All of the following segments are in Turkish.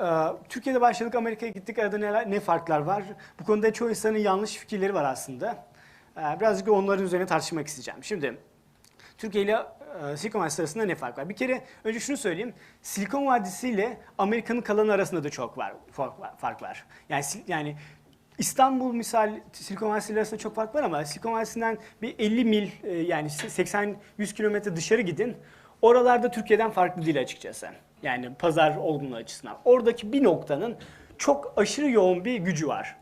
e, Türkiye'de başladık, Amerika'ya gittik. Arada neler, ne farklar var? Bu konuda çoğu insanın yanlış fikirleri var aslında. E, birazcık onların üzerine tartışmak isteyeceğim. Şimdi Türkiye ile e, Silikon Vadisi arasında ne fark var? Bir kere önce şunu söyleyeyim. Silikon Vadisi ile Amerika'nın kalanı arasında da çok var fark var. Yani yani İstanbul misal Silikon Vadisi arasında çok fark var ama Silikon Vadisi'nden bir 50 mil e, yani 80-100 kilometre dışarı gidin. Oralarda Türkiye'den farklı değil açıkçası. Yani pazar olgunluğu açısından. Oradaki bir noktanın çok aşırı yoğun bir gücü var.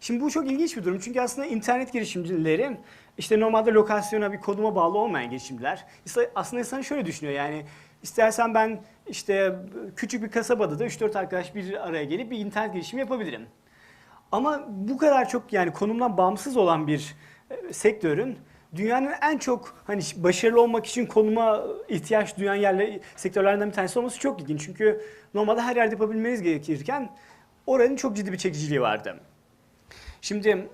Şimdi bu çok ilginç bir durum çünkü aslında internet girişimcileri işte normalde lokasyona bir konuma bağlı olmayan girişimciler aslında insan şöyle düşünüyor yani istersen ben işte küçük bir kasabada da 3-4 arkadaş bir araya gelip bir internet girişimi yapabilirim. Ama bu kadar çok yani konumdan bağımsız olan bir e, sektörün dünyanın en çok hani başarılı olmak için konuma ihtiyaç duyan yerler sektörlerden bir tanesi olması çok ilginç. Çünkü normalde her yerde yapabilmeniz gerekirken oranın çok ciddi bir çekiciliği vardı. Şimdi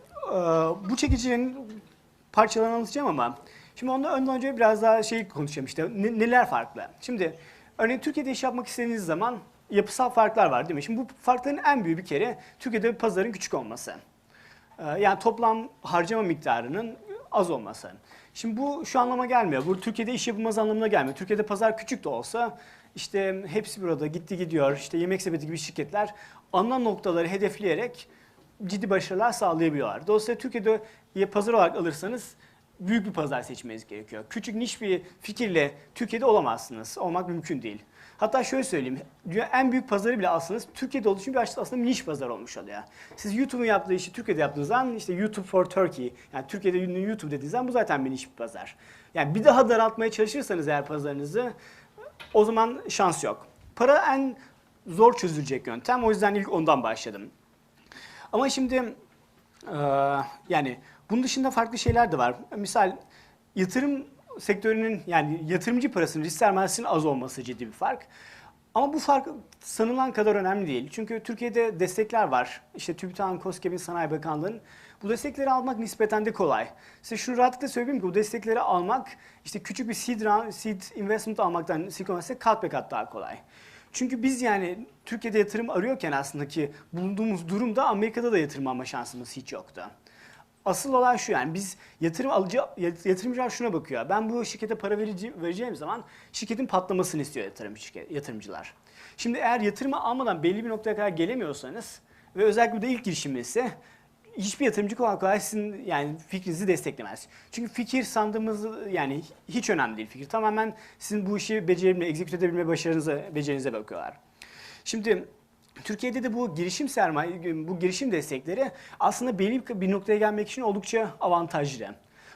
bu çekicinin parçalarını anlatacağım ama şimdi ondan önce biraz daha şey konuşacağım işte ne- neler farklı. Şimdi örneğin Türkiye'de iş yapmak istediğiniz zaman yapısal farklar var değil mi? Şimdi bu farkların en büyüğü bir kere Türkiye'de pazarın küçük olması. Yani toplam harcama miktarının az olması. Şimdi bu şu anlama gelmiyor. Bu Türkiye'de iş yapılmaz anlamına gelmiyor. Türkiye'de pazar küçük de olsa işte hepsi burada gitti gidiyor. İşte yemek sepeti gibi şirketler ana noktaları hedefleyerek ciddi başarılar sağlayabiliyorlar. Dolayısıyla Türkiye'de pazar olarak alırsanız büyük bir pazar seçmeniz gerekiyor. Küçük niş bir fikirle Türkiye'de olamazsınız. Olmak mümkün değil. Hatta şöyle söyleyeyim. En büyük pazarı bile alsanız Türkiye'de olduğu için bir aslında niş pazar olmuş oluyor. Siz YouTube'un yaptığı işi Türkiye'de yaptığınız zaman işte YouTube for Turkey. Yani Türkiye'de YouTube dediğiniz zaman bu zaten bir niş bir pazar. Yani bir daha daraltmaya çalışırsanız eğer pazarınızı o zaman şans yok. Para en zor çözülecek yöntem. O yüzden ilk ondan başladım. Ama şimdi eee, yani bunun dışında farklı şeyler de var. Misal yatırım sektörünün yani yatırımcı parasının risk sermayesinin az olması ciddi bir fark. Ama bu fark sanılan kadar önemli değil. Çünkü Türkiye'de destekler var. İşte TÜBİTAK'ın, KOSGEB'in, Sanayi Bakanlığı'nın. Bu destekleri almak nispeten de kolay. Size şunu rahatlıkla söyleyeyim ki bu destekleri almak işte küçük bir seed, round, seed investment almaktan Silikon Vadisi'ne kat be kat daha kolay. Çünkü biz yani Türkiye'de yatırım arıyorken aslında ki bulunduğumuz durumda Amerika'da da yatırım alma şansımız hiç yoktu. Asıl olay şu yani biz yatırım alıcı yatırımcılar şuna bakıyor. Ben bu şirkete para vereceğim zaman şirketin patlamasını istiyor yatırım şirket, yatırımcılar. Şimdi eğer yatırımı almadan belli bir noktaya kadar gelemiyorsanız ve özellikle da ilk girişimizse hiçbir yatırımcı kolay kolay sizin yani fikrinizi desteklemez. Çünkü fikir sandığımız yani hiç önemli değil fikir. Tamamen sizin bu işi becerebilme, egzeküt edebilme başarınıza, becerinize bakıyorlar. Şimdi Türkiye'de de bu girişim sermaye, bu girişim destekleri aslında belli bir noktaya gelmek için oldukça avantajlı.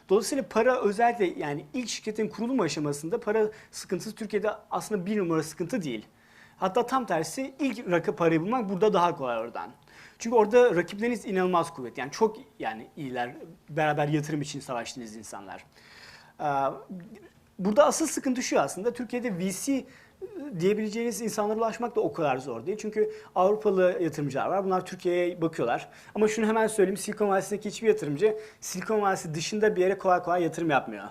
Dolayısıyla para özellikle yani ilk şirketin kurulum aşamasında para sıkıntısı Türkiye'de aslında bir numara sıkıntı değil. Hatta tam tersi ilk rakı parayı bulmak burada daha kolay oradan. Çünkü orada rakipleriniz inanılmaz kuvvetli. Yani çok yani iyiler. Beraber yatırım için savaştığınız insanlar. Burada asıl sıkıntı şu aslında. Türkiye'de VC diyebileceğiniz insanlara ulaşmak da o kadar zor değil. Çünkü Avrupalı yatırımcılar var. Bunlar Türkiye'ye bakıyorlar. Ama şunu hemen söyleyeyim. Silikon Vadisi'ndeki hiçbir yatırımcı Silikon Vadisi dışında bir yere kolay kolay yatırım yapmıyor.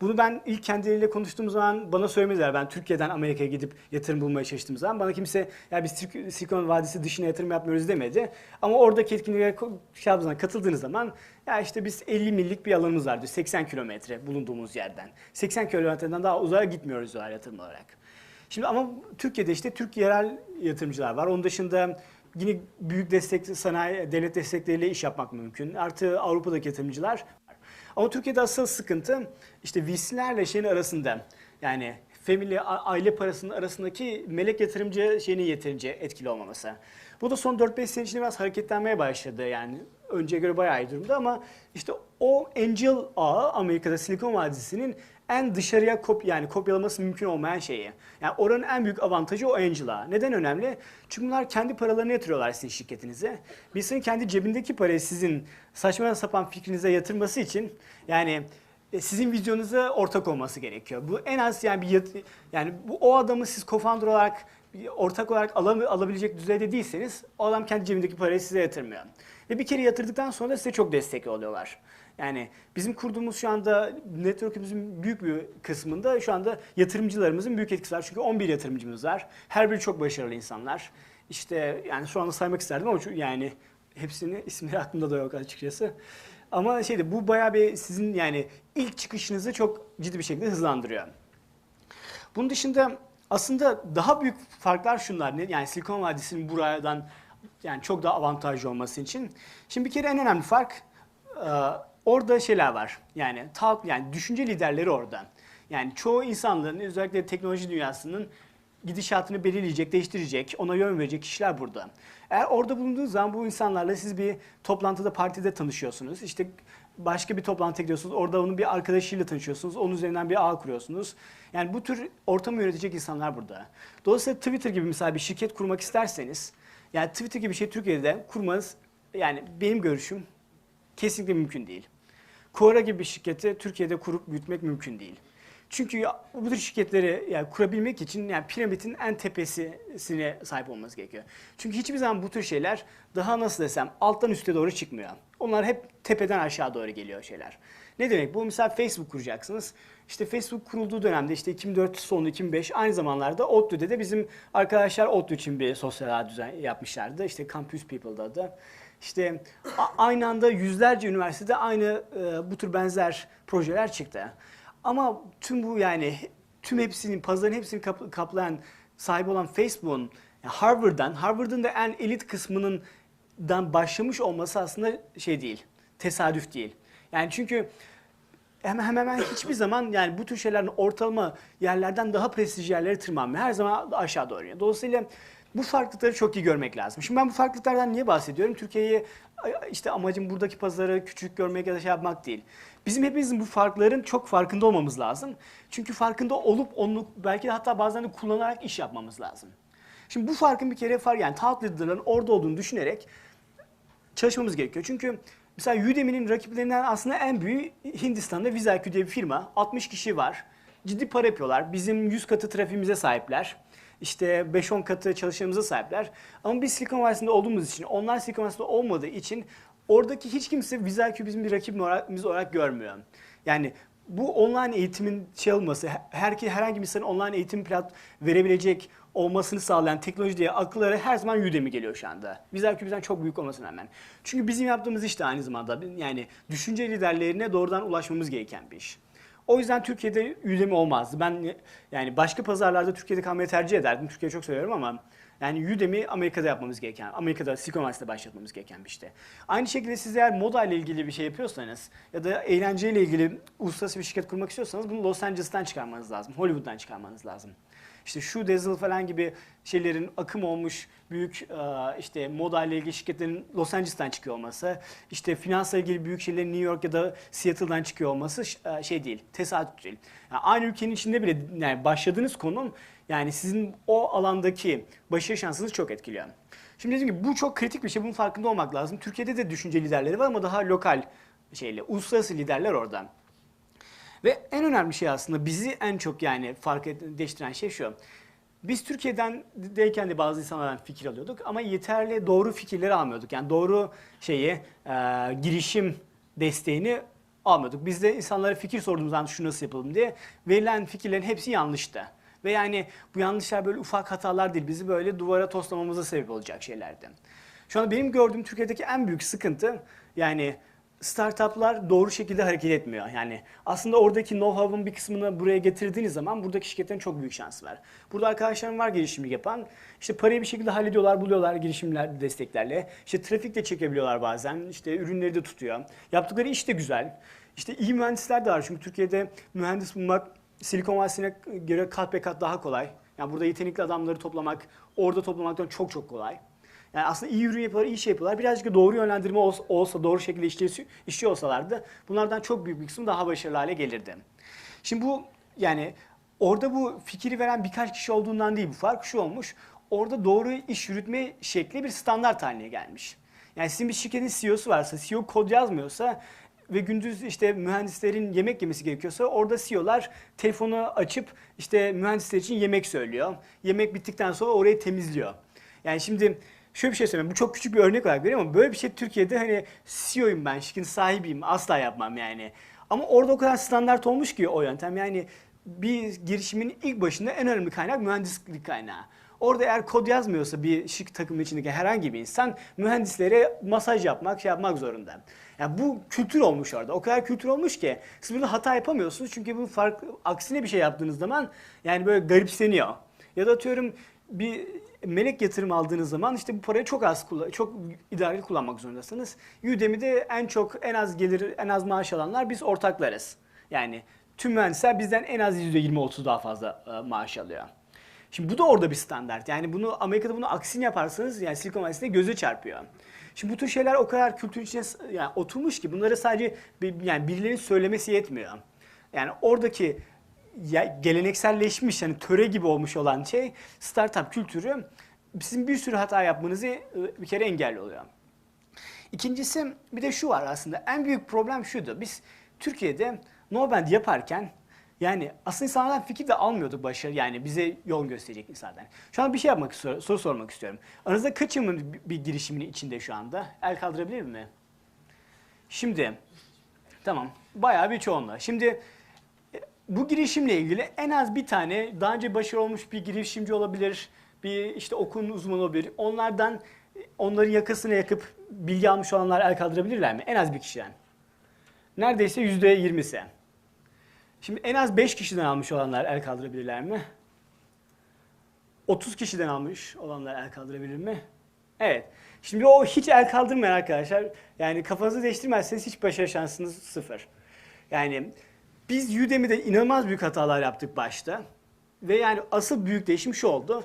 Bunu ben ilk kendileriyle konuştuğum zaman bana söylemediler. Ben Türkiye'den Amerika'ya gidip yatırım bulmaya çalıştığım zaman bana kimse ya biz Silikon Vadisi dışına yatırım yapmıyoruz demedi. Ama oradaki etkinliğe şey katıldığınız zaman ya işte biz 50 millik bir alanımız var diyor. 80 kilometre bulunduğumuz yerden. 80 kilometreden daha uzağa gitmiyoruz diyorlar yatırım olarak. Şimdi ama Türkiye'de işte Türk yerel yatırımcılar var. Onun dışında yine büyük destek sanayi devlet destekleriyle iş yapmak mümkün. Artı Avrupa'daki yatırımcılar var. Ama Türkiye'de asıl sıkıntı işte VC'lerle şeyin arasında. Yani family, aile parasının arasındaki melek yatırımcı şeyinin yeterince etkili olmaması. Bu da son 4-5 sene içinde biraz hareketlenmeye başladı yani. Önceye göre bayağı iyi durumda ama işte o Angel ağı Amerika'da Silikon Vadisi'nin en dışarıya kop yani kopyalaması mümkün olmayan şeyi. Yani oranın en büyük avantajı o Angel ağı. Neden önemli? Çünkü bunlar kendi paralarını yatırıyorlar sizin şirketinize. Birisinin kendi cebindeki parayı sizin saçma sapan fikrinize yatırması için yani e, sizin vizyonunuza ortak olması gerekiyor. Bu en az yani bir yani bu o adamı siz co-founder olarak ortak olarak alam- alabilecek düzeyde değilseniz o adam kendi cebindeki parayı size yatırmıyor. Ve bir kere yatırdıktan sonra da size çok destekli oluyorlar. Yani bizim kurduğumuz şu anda network'ümüzün büyük bir kısmında şu anda yatırımcılarımızın büyük etkisi var. Çünkü 11 yatırımcımız var. Her biri çok başarılı insanlar. işte yani şu anda saymak isterdim ama yani hepsini isimleri aklımda da yok açıkçası. Ama şeyde bu bayağı bir sizin yani ilk çıkışınızı çok ciddi bir şekilde hızlandırıyor. Bunun dışında aslında daha büyük farklar şunlar. Yani Silikon Vadisi'nin buradan yani çok daha avantajlı olması için. Şimdi bir kere en önemli fark orada şeyler var. Yani talk yani düşünce liderleri orada. Yani çoğu insanların özellikle teknoloji dünyasının gidişatını belirleyecek, değiştirecek, ona yön verecek kişiler burada. Eğer orada bulunduğunuz zaman bu insanlarla siz bir toplantıda, partide tanışıyorsunuz. İşte başka bir toplantıya gidiyorsunuz. Orada onun bir arkadaşıyla tanışıyorsunuz. Onun üzerinden bir ağ kuruyorsunuz. Yani bu tür ortamı yönetecek insanlar burada. Dolayısıyla Twitter gibi mesela bir şirket kurmak isterseniz, yani Twitter gibi bir şey Türkiye'de kurmanız yani benim görüşüm kesinlikle mümkün değil. Quora gibi bir şirketi Türkiye'de kurup büyütmek mümkün değil. Çünkü bu tür şirketleri yani kurabilmek için yani piramidin en tepesine sahip olmanız gerekiyor. Çünkü hiçbir zaman bu tür şeyler daha nasıl desem alttan üste doğru çıkmıyor. Onlar hep tepeden aşağı doğru geliyor şeyler. Ne demek bu? Mesela Facebook kuracaksınız. İşte Facebook kurulduğu dönemde işte 2004 sonu 2005 aynı zamanlarda ODTÜ'de de bizim arkadaşlar ODTÜ için bir sosyal ağ düzen yapmışlardı. İşte Campus People'da da. İşte aynı anda yüzlerce üniversitede aynı e, bu tür benzer projeler çıktı. Ama tüm bu yani tüm hepsinin, pazarın hepsini kap- kaplayan, sahibi olan Facebook'un yani Harvard'dan, Harvard'ın da en elit kısmının dan başlamış olması aslında şey değil, tesadüf değil. Yani çünkü hemen hemen hiçbir zaman yani bu tür şeylerin ortalama yerlerden daha prestijli yerlere tırmanmıyor. Her zaman aşağı doğru. Dolayısıyla bu farklılıkları çok iyi görmek lazım. Şimdi ben bu farklılıklardan niye bahsediyorum? Türkiye'yi işte amacım buradaki pazarı küçük görmek ya da şey yapmak değil. Bizim hepimizin bu farkların çok farkında olmamız lazım. Çünkü farkında olup onu belki de hatta bazen de kullanarak iş yapmamız lazım. Şimdi bu farkın bir kere fark yani talk leader'ların orada olduğunu düşünerek çalışmamız gerekiyor. Çünkü mesela Udemy'nin rakiplerinden aslında en büyüğü Hindistan'da VisaIQ diye bir firma. 60 kişi var. Ciddi para yapıyorlar. Bizim 100 katı trafiğimize sahipler. İşte 5-10 katı çalışanımıza sahipler. Ama biz Silikon Vadisi'nde olduğumuz için, onlar Silikon Vadisi'nde olmadığı için oradaki hiç kimse VisaIQ bizim bir rakibimiz olarak, görmüyor. Yani bu online eğitimin şey olması, her, herhangi bir insanın online eğitim plat verebilecek olmasını sağlayan teknoloji diye akıllara her zaman Udemy geliyor şu anda. VisaIQ bizden çok büyük olmasına rağmen. Çünkü bizim yaptığımız iş de aynı zamanda yani düşünce liderlerine doğrudan ulaşmamız gereken bir iş. O yüzden Türkiye'de Udemy olmazdı. Ben yani başka pazarlarda Türkiye'de kalmayı tercih ederdim. Türkiye'yi çok seviyorum ama yani Udemy Amerika'da yapmamız gereken, Amerika'da Silikon Vadisi'de başlatmamız gereken bir işte. Aynı şekilde siz eğer moda ile ilgili bir şey yapıyorsanız ya da eğlenceyle ilgili uluslararası bir şirket kurmak istiyorsanız bunu Los Angeles'tan çıkarmanız lazım. Hollywood'dan çıkarmanız lazım. İşte şu Dazzle falan gibi şeylerin akım olmuş büyük e, işte moda ile ilgili şirketlerin Los Angeles'tan çıkıyor olması, işte finansla ilgili büyük şeylerin New York ya da Seattle'dan çıkıyor olması e, şey değil, tesadüf değil. Yani aynı ülkenin içinde bile yani başladığınız konum yani sizin o alandaki başarı şansınızı çok etkiliyor. Şimdi dediğim gibi bu çok kritik bir şey. Bunun farkında olmak lazım. Türkiye'de de düşünce liderleri var ama daha lokal şeyle, uluslararası liderler orada. Ve en önemli şey aslında bizi en çok yani fark değiştiren şey şu. Biz Türkiye'den deyken de bazı insanlardan fikir alıyorduk ama yeterli doğru fikirleri almıyorduk. Yani doğru şeyi, e, girişim desteğini almıyorduk. Biz de insanlara fikir sorduğumuz zaman şu nasıl yapalım diye verilen fikirlerin hepsi yanlıştı. Ve yani bu yanlışlar böyle ufak hatalar değil, bizi böyle duvara toslamamıza sebep olacak şeylerdi. Şu anda benim gördüğüm Türkiye'deki en büyük sıkıntı yani startuplar doğru şekilde hareket etmiyor. Yani aslında oradaki know-how'un bir kısmını buraya getirdiğiniz zaman buradaki şirketlerin çok büyük şansı var. Burada arkadaşlarım var girişimci yapan. İşte parayı bir şekilde hallediyorlar, buluyorlar girişimler desteklerle. İşte trafik de çekebiliyorlar bazen. İşte ürünleri de tutuyor. Yaptıkları iş de güzel. İşte iyi mühendisler de var. Çünkü Türkiye'de mühendis bulmak Silikon Vadisi'ne göre kat be kat daha kolay. Yani burada yetenekli adamları toplamak, orada toplamaktan çok çok kolay. Yani aslında iyi ürün yapıyorlar, iyi şey yapıyorlar. Birazcık doğru yönlendirme olsa, doğru şekilde işliyor, işliyor olsalardı bunlardan çok büyük bir kısmı daha başarılı hale gelirdi. Şimdi bu yani orada bu fikri veren birkaç kişi olduğundan değil bu fark şu olmuş. Orada doğru iş yürütme şekli bir standart haline gelmiş. Yani sizin bir şirketin CEO'su varsa, CEO kod yazmıyorsa ve gündüz işte mühendislerin yemek yemesi gerekiyorsa orada CEO'lar telefonu açıp işte mühendisler için yemek söylüyor. Yemek bittikten sonra orayı temizliyor. Yani şimdi şöyle bir şey söyleyeyim. Bu çok küçük bir örnek olarak veriyorum ama böyle bir şey Türkiye'de hani CEO'yum ben, şirketin sahibiyim. Asla yapmam yani. Ama orada o kadar standart olmuş ki o yöntem. Yani bir girişimin ilk başında en önemli kaynak mühendislik kaynağı. Orada eğer kod yazmıyorsa bir şirket takımı içindeki herhangi bir insan mühendislere masaj yapmak, şey yapmak zorunda. Yani bu kültür olmuş orada. O kadar kültür olmuş ki siz burada hata yapamıyorsunuz çünkü bu farklı aksine bir şey yaptığınız zaman yani böyle garipseniyor. Ya da atıyorum bir melek yatırım aldığınız zaman işte bu parayı çok az kullan çok idareli kullanmak zorundasınız. Udemy'de en çok en az gelir en az maaş alanlar biz ortaklarız. Yani tüm mühendisler bizden en az %20-30 daha fazla e, maaş alıyor. Şimdi bu da orada bir standart. Yani bunu Amerika'da bunu aksini yaparsanız yani Silikon Vadisi'nde göze çarpıyor. Şimdi bu tür şeyler o kadar kültür içine yani oturmuş ki bunları sadece yani birilerinin söylemesi yetmiyor. Yani oradaki ya, gelenekselleşmiş yani töre gibi olmuş olan şey startup kültürü sizin bir sürü hata yapmanızı e, bir kere engelliyor. İkincisi bir de şu var aslında en büyük problem şuydu. Biz Türkiye'de Nobel yaparken yani aslında insanlardan fikir de almıyorduk başarı yani bize yol gösterecek insanlardan. Şu an bir şey yapmak istiyorum, soru sormak istiyorum. Aranızda kaçımın bir, bir girişimin içinde şu anda? El kaldırabilir mi? Şimdi tamam bayağı bir çoğunluğu. Şimdi bu girişimle ilgili en az bir tane daha önce başarılı olmuş bir girişimci olabilir, bir işte okulun uzmanı olabilir. Onlardan onların yakasını yakıp bilgi almış olanlar el kaldırabilirler mi? En az bir kişiden. Neredeyse yüzde yirmisi. Şimdi en az 5 kişiden almış olanlar el kaldırabilirler mi? 30 kişiden almış olanlar el kaldırabilir mi? Evet. Şimdi o hiç el kaldırmayan arkadaşlar. Yani kafanızı değiştirmezseniz hiç başarı şansınız sıfır. Yani biz Udemy'de inanılmaz büyük hatalar yaptık başta. Ve yani asıl büyük değişim şu oldu.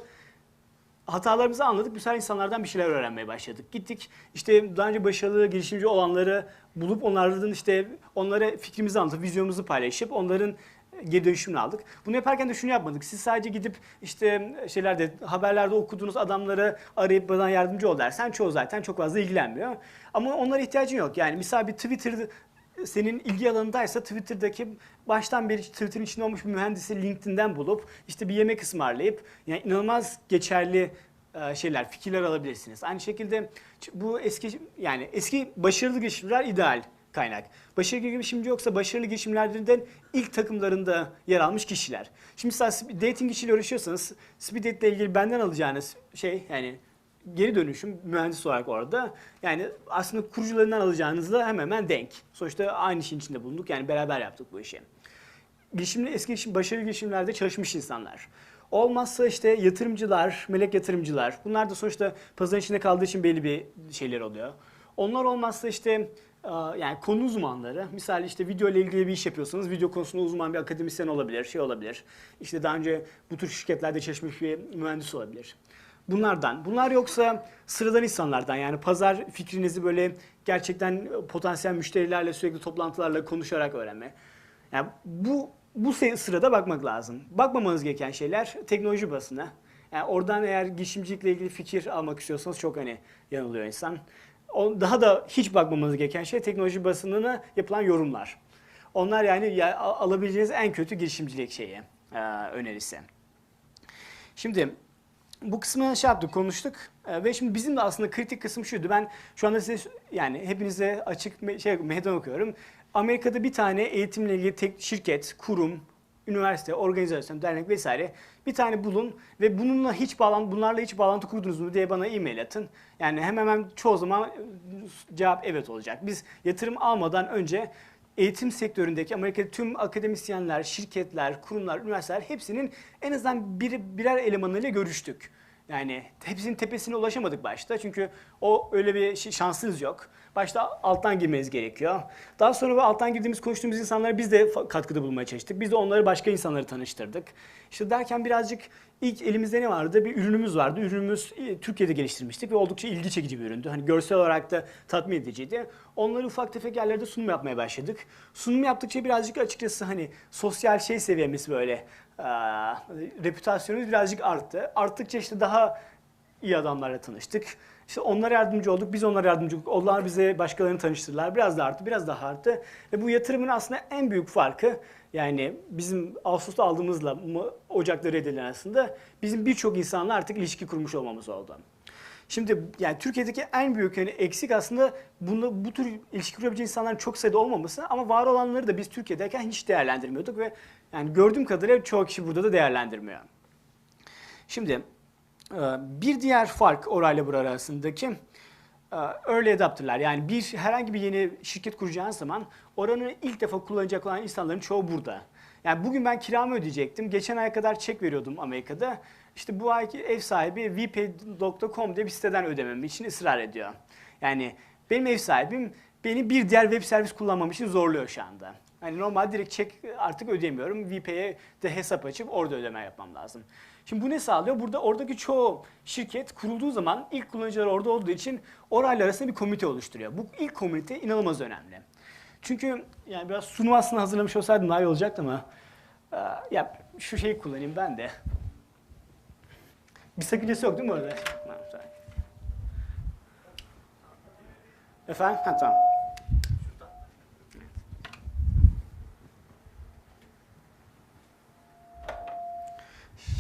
Hatalarımızı anladık. Bu sefer insanlardan bir şeyler öğrenmeye başladık. Gittik işte daha önce başarılı girişimci olanları bulup onlardan işte onlara fikrimizi anlatıp vizyonumuzu paylaşıp onların geri dönüşümünü aldık. Bunu yaparken de şunu yapmadık. Siz sadece gidip işte şeylerde haberlerde okuduğunuz adamları arayıp bana yardımcı ol dersen çoğu zaten çok fazla ilgilenmiyor. Ama onlara ihtiyacın yok. Yani misal bir Twitter senin ilgi alanındaysa Twitter'daki baştan beri Twitter'ın içinde olmuş bir mühendisi LinkedIn'den bulup işte bir yemek ısmarlayıp yani inanılmaz geçerli e, şeyler, fikirler alabilirsiniz. Aynı şekilde bu eski yani eski başarılı girişimler ideal kaynak. Başarılı girişimci yoksa başarılı girişimlerden ilk takımlarında yer almış kişiler. Şimdi mesela dating işiyle uğraşıyorsanız speed date ile ilgili benden alacağınız şey yani geri dönüşüm mühendis olarak orada. Yani aslında kurucularından alacağınızla hemen hemen denk. Sonuçta aynı işin içinde bulunduk. Yani beraber yaptık bu işi. Girişimli, eski girişim, başarılı girişimlerde çalışmış insanlar. Olmazsa işte yatırımcılar, melek yatırımcılar. Bunlar da sonuçta pazarın içinde kaldığı için belli bir şeyler oluyor. Onlar olmazsa işte e, yani konu uzmanları. Misal işte video ile ilgili bir iş yapıyorsanız video konusunda uzman bir akademisyen olabilir, şey olabilir. İşte daha önce bu tür şirketlerde çalışmış bir mühendis olabilir. Bunlardan. Bunlar yoksa sıradan insanlardan yani pazar fikrinizi böyle gerçekten potansiyel müşterilerle sürekli toplantılarla konuşarak öğrenme. Yani bu bu sırada bakmak lazım. Bakmamanız gereken şeyler teknoloji basını. Yani oradan eğer girişimcilikle ilgili fikir almak istiyorsanız çok hani yanılıyor insan. Daha da hiç bakmamanız gereken şey teknoloji basınına yapılan yorumlar. Onlar yani ya, al- alabileceğiniz en kötü girişimcilik şeyi, e, önerisi. Şimdi bu kısmı şey yaptık, konuştuk. Ee, ve şimdi bizim de aslında kritik kısım şuydu. Ben şu anda size yani hepinize açık me- şey meydan okuyorum. Amerika'da bir tane eğitimle ilgili tek şirket, kurum, üniversite, organizasyon, dernek vesaire bir tane bulun ve bununla hiç bağlantı, bunlarla hiç bağlantı kurdunuz mu diye bana e-mail atın. Yani hemen hemen çoğu zaman e, cevap evet olacak. Biz yatırım almadan önce eğitim sektöründeki Amerika'da tüm akademisyenler, şirketler, kurumlar, üniversiteler hepsinin en azından bir, birer elemanıyla görüştük. Yani hepsinin tepesine ulaşamadık başta çünkü o öyle bir şansınız yok. Başta alttan girmeniz gerekiyor. Daha sonra bu alttan girdiğimiz konuştuğumuz insanlara biz de katkıda bulmaya çalıştık. Biz de onları başka insanları tanıştırdık. İşte derken birazcık ilk elimizde ne vardı? Bir ürünümüz vardı. Ürünümüz e, Türkiye'de geliştirmiştik ve oldukça ilgi çekici bir üründü. Hani görsel olarak da tatmin ediciydi. Onları ufak tefek yerlerde sunum yapmaya başladık. Sunum yaptıkça birazcık açıkçası hani sosyal şey seviyemiz böyle aa, reputasyonumuz birazcık arttı. Arttıkça işte daha iyi adamlarla tanıştık. İşte onlara yardımcı olduk, biz onlara yardımcı olduk. Onlar bize başkalarını tanıştırdılar. Biraz da arttı, biraz daha arttı. Ve bu yatırımın aslında en büyük farkı yani bizim Ağustos'ta aldığımızla mı- Ocak'ta reddedilen aslında bizim birçok insanla artık ilişki kurmuş olmamız oldu. Şimdi yani Türkiye'deki en büyük yani eksik aslında bunu, bu tür ilişki kurabilecek insanların çok sayıda olmaması ama var olanları da biz Türkiye'deyken hiç değerlendirmiyorduk ve yani gördüğüm kadarıyla çoğu kişi burada da değerlendirmiyor. Şimdi Bir diğer fark orayla bura arasındaki e, early adopter'lar. Yani bir herhangi bir yeni şirket kuracağınız zaman oranı ilk defa kullanacak olan insanların çoğu burada. Yani bugün ben kiramı ödeyecektim. Geçen aya kadar çek veriyordum Amerika'da. İşte bu ayki ev sahibi vpay.com diye bir siteden ödemem için ısrar ediyor. Yani benim ev sahibim beni bir diğer web servis kullanmam için zorluyor şu anda. Hani normal direkt çek artık ödeyemiyorum. VP'ye de hesap açıp orada ödeme yapmam lazım. Şimdi bu ne sağlıyor? Burada oradaki çoğu şirket kurulduğu zaman ilk kullanıcılar orada olduğu için orayla arasında bir komite oluşturuyor. Bu ilk komite inanılmaz önemli. Çünkü yani biraz sunum aslında hazırlamış olsaydım daha iyi olacaktı ama ya şu şeyi kullanayım ben de. Bir sakıncası yok değil mi orada? Efendim? Ha, tamam.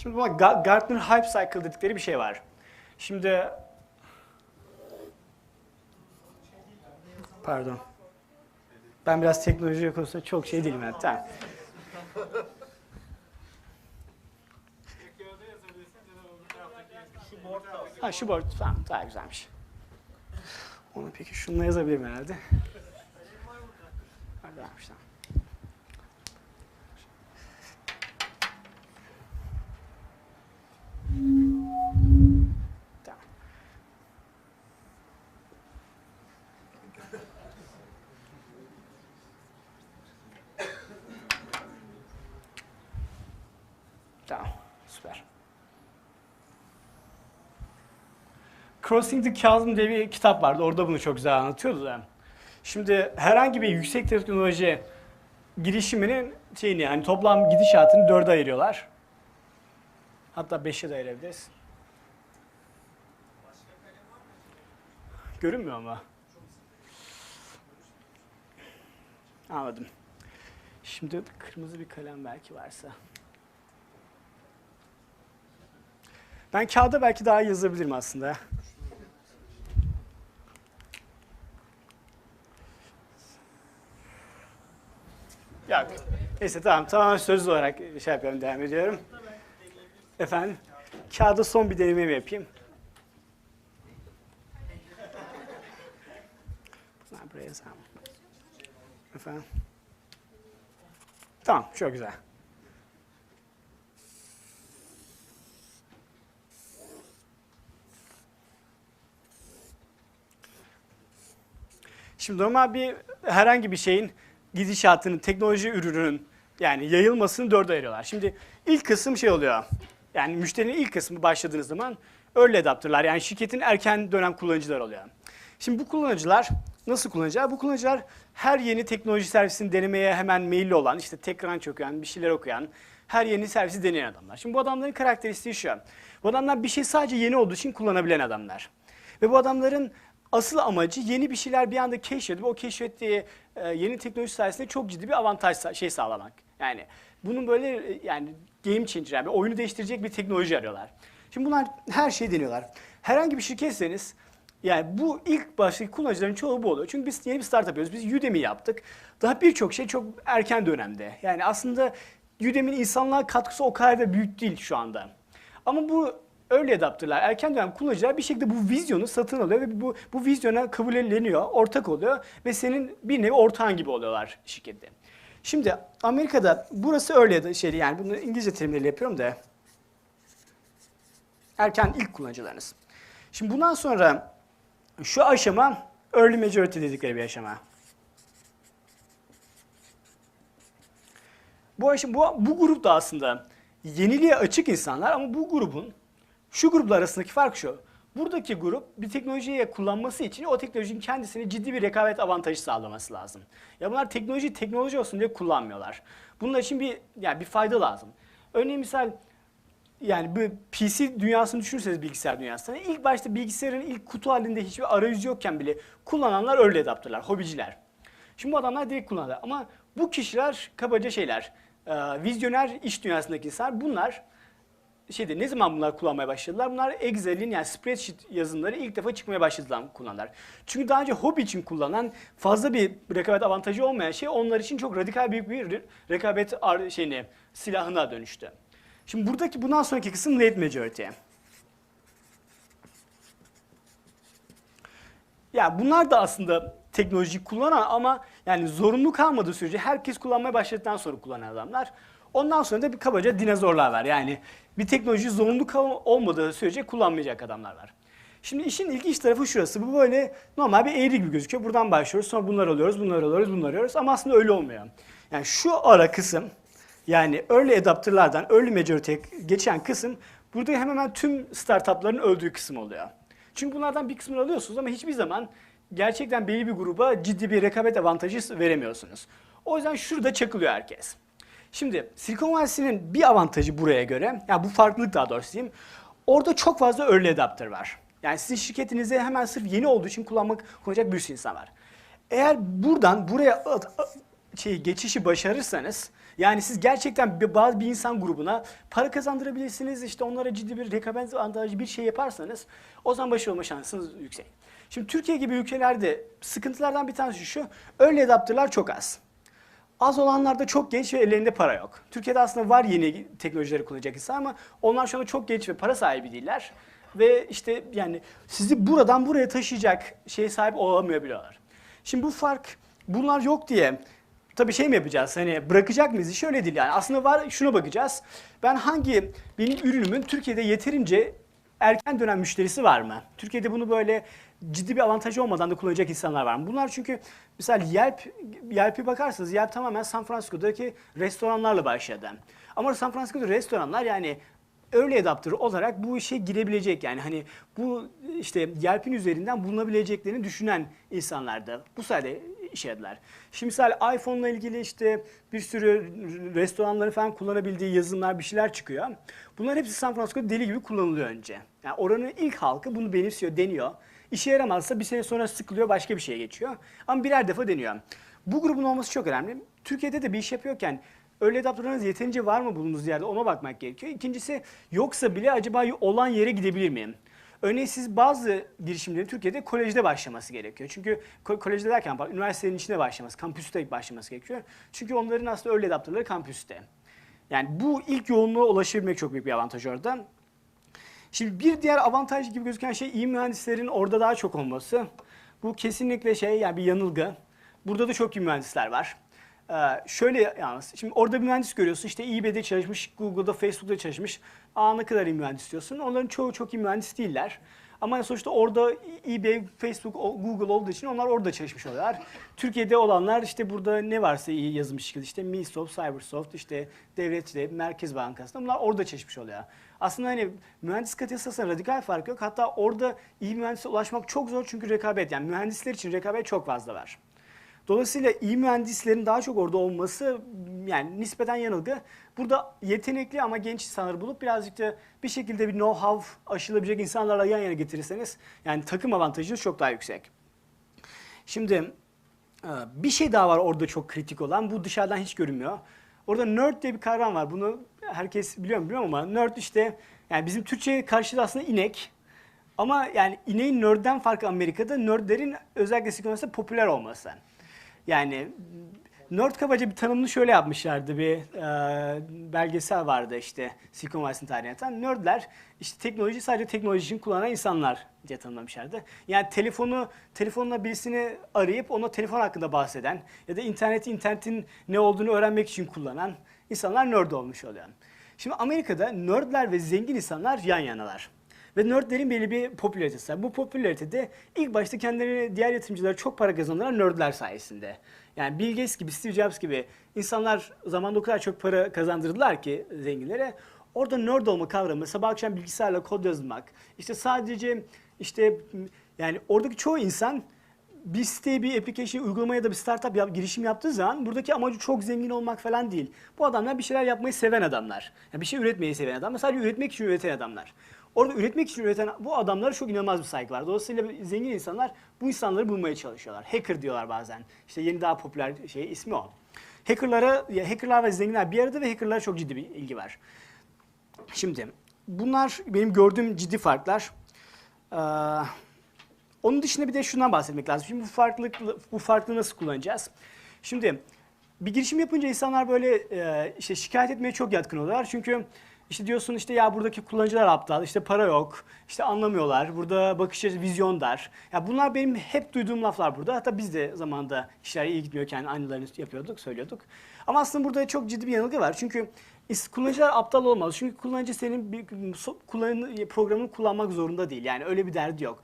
Şimdi bak Ga- Gartner Hype Cycle dedikleri bir şey var. Şimdi Pardon. Ben biraz teknoloji konusunda çok şey değilim yani. Tamam. Ha şu board tamam daha güzelmiş. Onu peki şununla yazabilirim herhalde. Ha, güzelmiş, Crossing the Chasm diye bir kitap vardı. Orada bunu çok güzel anlatıyordu da. Şimdi herhangi bir yüksek teknoloji girişiminin şeyini yani toplam gidişatını dörde ayırıyorlar. Hatta beşe de ayırabiliriz. Görünmüyor ama. Anladım. Şimdi kırmızı bir kalem belki varsa. Ben kağıda belki daha yazabilirim aslında. Yok. Neyse tamam. Tamamen sözlü olarak şey yapıyorum, devam ediyorum. Efendim? Kağıda son bir denememi yapayım. Ha, Buraya yazalım. Efendim? Tamam, çok güzel. Şimdi normal bir herhangi bir şeyin gidişatının, teknoloji ürününün yani yayılmasını dörde ayırıyorlar. Şimdi ilk kısım şey oluyor. Yani müşterinin ilk kısmı başladığınız zaman early adapter'lar yani şirketin erken dönem kullanıcılar oluyor. Şimdi bu kullanıcılar nasıl kullanıcılar? Bu kullanıcılar her yeni teknoloji servisini denemeye hemen meyilli olan, işte TechCrunch okuyan, bir şeyler okuyan, her yeni servisi deneyen adamlar. Şimdi bu adamların karakteristiği şu. Bu adamlar bir şey sadece yeni olduğu için kullanabilen adamlar. Ve bu adamların asıl amacı yeni bir şeyler bir anda keşfedip o keşfettiği e, yeni teknoloji sayesinde çok ciddi bir avantaj şey sağlamak. Yani bunun böyle e, yani game changer yani oyunu değiştirecek bir teknoloji arıyorlar. Şimdi bunlar her şeyi deniyorlar. Herhangi bir şirketseniz yani bu ilk baştaki kullanıcıların çoğu bu oluyor. Çünkü biz yeni bir startup yapıyoruz. Biz Udemy yaptık. Daha birçok şey çok erken dönemde. Yani aslında Udemy'nin insanlığa katkısı o kadar da büyük değil şu anda. Ama bu early adapter'lar, erken dönem kullanıcılar bir şekilde bu vizyonu satın alıyor ve bu, bu vizyona kabulleniyor, ortak oluyor ve senin bir nevi ortağın gibi oluyorlar şirkette. Şimdi Amerika'da burası öyle şey yani bunu İngilizce terimleriyle yapıyorum da erken ilk kullanıcılarınız. Şimdi bundan sonra şu aşama early majority dedikleri bir aşama. Bu aşama bu, bu grup da aslında yeniliğe açık insanlar ama bu grubun şu gruplar arasındaki fark şu. Buradaki grup bir teknolojiyi kullanması için o teknolojinin kendisine ciddi bir rekabet avantajı sağlaması lazım. Ya bunlar teknoloji teknoloji olsun diye kullanmıyorlar. Bunlar için bir yani bir fayda lazım. Örneğin misal yani bu PC dünyasını düşünürseniz bilgisayar dünyasını ilk başta bilgisayarın ilk kutu halinde hiçbir arayüzü yokken bile kullananlar early adapter'lar, hobiciler. Şimdi bu adamlar direkt kullanırlar ama bu kişiler kabaca şeyler, e, vizyoner iş dünyasındaki insanlar bunlar şeyde ne zaman bunlar kullanmaya başladılar? Bunlar Excel'in yani spreadsheet yazılımları ilk defa çıkmaya başladılar kullananlar. Çünkü daha önce hobi için kullanan fazla bir rekabet avantajı olmayan şey onlar için çok radikal büyük bir rekabet şeyine, silahına dönüştü. Şimdi buradaki bundan sonraki kısım late majority. Ya bunlar da aslında teknolojiyi kullanan ama yani zorunlu kalmadığı sürece herkes kullanmaya başladıktan sonra kullanan adamlar. Ondan sonra da bir kabaca dinozorlar var. Yani bir teknoloji zorunlu kal- olmadığı sürece kullanmayacak adamlar var. Şimdi işin ilginç tarafı şurası. Bu böyle normal bir eğri gibi gözüküyor. Buradan başlıyoruz. Sonra bunları alıyoruz, bunları alıyoruz, bunları alıyoruz. Ama aslında öyle olmuyor. Yani şu ara kısım yani early adapter'lardan early majority'ye geçen kısım burada hemen hemen tüm startup'ların öldüğü kısım oluyor. Çünkü bunlardan bir kısmını alıyorsunuz ama hiçbir zaman gerçekten belli bir gruba ciddi bir rekabet avantajı veremiyorsunuz. O yüzden şurada çakılıyor herkes. Şimdi Silicon Vadisi'nin bir avantajı buraya göre, yani bu farklılık daha doğrusu diyeyim. Orada çok fazla early adapter var. Yani sizin şirketinize hemen sırf yeni olduğu için kullanmak kullanacak bir sürü insan var. Eğer buradan buraya şey geçişi başarırsanız yani siz gerçekten bir, bazı bir insan grubuna para kazandırabilirsiniz. işte onlara ciddi bir rekabet avantajı bir şey yaparsanız o zaman başarılı olma şansınız yüksek. Şimdi Türkiye gibi ülkelerde sıkıntılardan bir tanesi şu. Early adapter'lar çok az. Az olanlarda çok genç ve ellerinde para yok. Türkiye'de aslında var yeni teknolojileri kullanacak insan ama onlar şu anda çok genç ve para sahibi değiller. Ve işte yani sizi buradan buraya taşıyacak şeye sahip olamayabiliyorlar. Şimdi bu fark bunlar yok diye tabii şey mi yapacağız? Hani bırakacak mıyız? İş öyle değil yani. Aslında var şuna bakacağız. Ben hangi benim ürünümün Türkiye'de yeterince erken dönem müşterisi var mı? Türkiye'de bunu böyle ciddi bir avantajı olmadan da kullanacak insanlar var mı? Bunlar çünkü mesela Yelp, Yelp'e bakarsanız Yelp tamamen San Francisco'daki restoranlarla başladı. Ama San Francisco'da restoranlar yani early adapter olarak bu işe girebilecek yani hani bu işte Yelp'in üzerinden bulunabileceklerini düşünen insanlardı. Bu sayede yaradılar. Şimdi mesela iPhone'la ilgili işte bir sürü restoranların falan kullanabildiği yazılımlar bir şeyler çıkıyor. Bunlar hepsi San Francisco'da deli gibi kullanılıyor önce. Yani oranın ilk halkı bunu benimsiyor, deniyor. İşe yaramazsa bir sene sonra sıkılıyor, başka bir şeye geçiyor. Ama birer defa deniyor. Bu grubun olması çok önemli. Türkiye'de de bir iş yapıyorken öyle adaptörleriniz yeterince var mı bulunduğunuz yerde ona bakmak gerekiyor. İkincisi yoksa bile acaba olan yere gidebilir miyim? Örneğin siz bazı girişimlerin Türkiye'de kolejde başlaması gerekiyor. Çünkü ko- kolejde derken üniversitenin içinde başlaması, kampüste başlaması gerekiyor. Çünkü onların aslında öyle adaptörleri kampüste. Yani bu ilk yoğunluğa ulaşabilmek çok büyük bir avantaj orada. Şimdi bir diğer avantaj gibi gözüken şey iyi mühendislerin orada daha çok olması. Bu kesinlikle şey yani bir yanılgı. Burada da çok iyi mühendisler var. Ee, şöyle yalnız, şimdi orada bir mühendis görüyorsun işte eBay'de çalışmış, Google'da, Facebook'ta çalışmış. Aa ne kadar iyi mühendis diyorsun. Onların çoğu çok iyi mühendis değiller. Ama sonuçta orada eBay, Facebook, Google olduğu için onlar orada çalışmış oluyorlar. Türkiye'de olanlar işte burada ne varsa iyi yazılmış şirket işte Misoft, Cybersoft, işte Devlet'te, Merkez Bankası'nda bunlar orada çalışmış oluyor. Aslında hani mühendis kalitesi radikal fark yok. Hatta orada iyi mühendise ulaşmak çok zor çünkü rekabet yani mühendisler için rekabet çok fazla var. Dolayısıyla iyi mühendislerin daha çok orada olması yani nispeten yanılgı. Burada yetenekli ama genç insanları bulup birazcık da bir şekilde bir know-how aşılabilecek insanlarla yan yana getirirseniz yani takım avantajınız çok daha yüksek. Şimdi e, bir şey daha var orada çok kritik olan. Bu dışarıdan hiç görünmüyor. Orada nerd diye bir kavram var. Bunu herkes biliyor mu bilmiyorum ama nerd işte yani bizim Türkçe karşılığı aslında inek. Ama yani ineğin nerdden farkı Amerika'da nerdlerin özellikle Silikon Vadisi'nde popüler olması. Yani nerd kabaca bir tanımını şöyle yapmışlardı bir e, belgesel vardı işte Silikon Vadisi'nin tarihine atan. Nerdler işte teknoloji sadece teknoloji için kullanan insanlar diye tanımlamışlardı. Yani telefonu telefonla birisini arayıp ona telefon hakkında bahseden ya da interneti internetin ne olduğunu öğrenmek için kullanan insanlar nerd olmuş oluyor. Şimdi Amerika'da nerdler ve zengin insanlar yan yanalar. Ve nerdlerin belli bir popülaritesi var. Bu popülaritede ilk başta kendilerine diğer yatırımcılara çok para kazandıran nerdler sayesinde. Yani Bill Gates gibi, Steve Jobs gibi insanlar zamanında o kadar çok para kazandırdılar ki zenginlere. Orada nerd olma kavramı, sabah akşam bilgisayarla kod yazmak, işte sadece işte yani oradaki çoğu insan bir siteye bir application uygulama ya da bir startup yap, girişim yaptığı zaman buradaki amacı çok zengin olmak falan değil. Bu adamlar bir şeyler yapmayı seven adamlar. Yani bir şey üretmeyi seven adamlar. Sadece üretmek için üreten adamlar. Orada üretmek için üreten bu adamlara çok inanılmaz bir saygı var. Dolayısıyla zengin insanlar bu insanları bulmaya çalışıyorlar. Hacker diyorlar bazen. İşte yeni daha popüler şey ismi o. Hackerlara, ya hackerlar ve zenginler bir arada ve hackerlara çok ciddi bir ilgi var. Şimdi bunlar benim gördüğüm ciddi farklar. Ee, onun dışında bir de şundan bahsetmek lazım. Şimdi bu farklılık bu farklı nasıl kullanacağız? Şimdi bir girişim yapınca insanlar böyle e, işte şikayet etmeye çok yatkın oluyorlar. Çünkü İşte diyorsun işte ya buradaki kullanıcılar aptal, işte para yok, işte anlamıyorlar, burada bakış açısı vizyon dar. Ya bunlar benim hep duyduğum laflar burada. Hatta biz de zamanında işler iyi gitmiyorken aynılarını yapıyorduk, söylüyorduk. Ama aslında burada çok ciddi bir yanılgı var. Çünkü kullanıcılar aptal olmaz. Çünkü kullanıcı senin bir kullanı, programını kullanmak zorunda değil. Yani öyle bir derdi yok.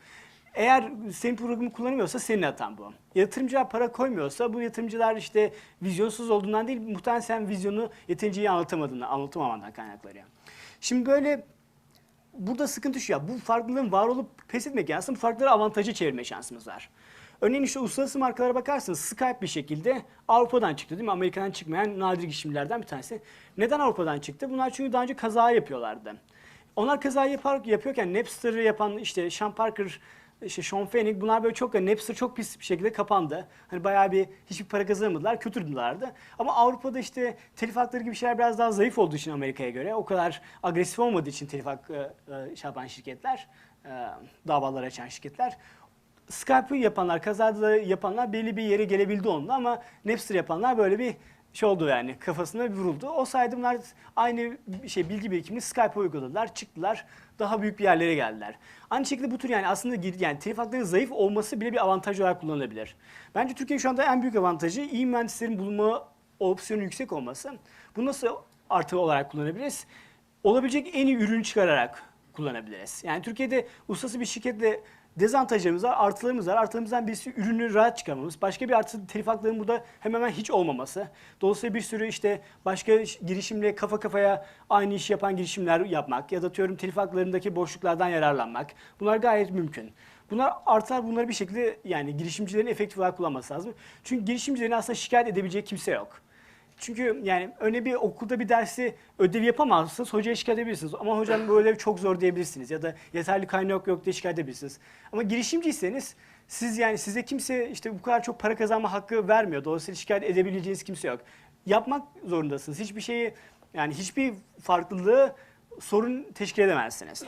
Eğer senin programı kullanamıyorsa senin hatan bu. Yatırımcılar para koymuyorsa bu yatırımcılar işte vizyonsuz olduğundan değil muhtemelen sen vizyonu yeterince iyi anlatamadığından, anlatamamandan kaynaklanıyor. Şimdi böyle burada sıkıntı şu ya bu farklılığın var olup pes etmek yani aslında bu farkları avantaja çevirme şansımız var. Örneğin işte uluslararası markalara bakarsanız Skype bir şekilde Avrupa'dan çıktı değil mi? Amerika'dan çıkmayan nadir girişimlerden bir tanesi. Neden Avrupa'dan çıktı? Bunlar çünkü daha önce kaza yapıyorlardı. Onlar kaza yapar, yapıyorken Napster'ı yapan işte Sean Parker, işte Sean Fanning bunlar böyle çok Napster çok pis bir şekilde kapandı. Hani bayağı bir hiçbir para kazanamadılar, kötü durumlardı. Ama Avrupa'da işte telif hakları gibi şeyler biraz daha zayıf olduğu için Amerika'ya göre o kadar agresif olmadığı için telif hakkı e, şey yapan şirketler, e, davalar açan şirketler Skype'ı yapanlar, kazada yapanlar belli bir yere gelebildi onunla ama Napster yapanlar böyle bir şey oldu yani kafasına bir vuruldu. O sayede bunlar aynı şey bilgi birikimini Skype'a uyguladılar, çıktılar, daha büyük bir yerlere geldiler. Aynı şekilde bu tür yani aslında yani telif haklarının zayıf olması bile bir avantaj olarak kullanılabilir. Bence Türkiye şu anda en büyük avantajı iyi mühendislerin bulunma opsiyonu yüksek olması. Bunu nasıl artı olarak kullanabiliriz? Olabilecek en iyi ürünü çıkararak kullanabiliriz. Yani Türkiye'de uluslararası bir şirketle dezavantajlarımız var, artılarımız var. Artılarımızdan birisi ürünü rahat çıkarmamız. Başka bir artısı telif haklarının burada hemen hemen hiç olmaması. Dolayısıyla bir sürü işte başka girişimle kafa kafaya aynı işi yapan girişimler yapmak ya da diyorum telif haklarındaki boşluklardan yararlanmak. Bunlar gayet mümkün. Bunlar artar bunları bir şekilde yani girişimcilerin efektif olarak kullanması lazım. Çünkü girişimcilerin aslında şikayet edebileceği kimse yok. Çünkü yani öyle bir okulda bir dersi ödev yapamazsınız, hocaya şikayet edebilirsiniz. Ama hocam bu ödev çok zor diyebilirsiniz ya da yeterli kaynak yok diye şikayet edebilirsiniz. Ama girişimciyseniz siz yani size kimse işte bu kadar çok para kazanma hakkı vermiyor. Dolayısıyla şikayet edebileceğiniz kimse yok. Yapmak zorundasınız. Hiçbir şeyi yani hiçbir farklılığı sorun teşkil edemezsiniz.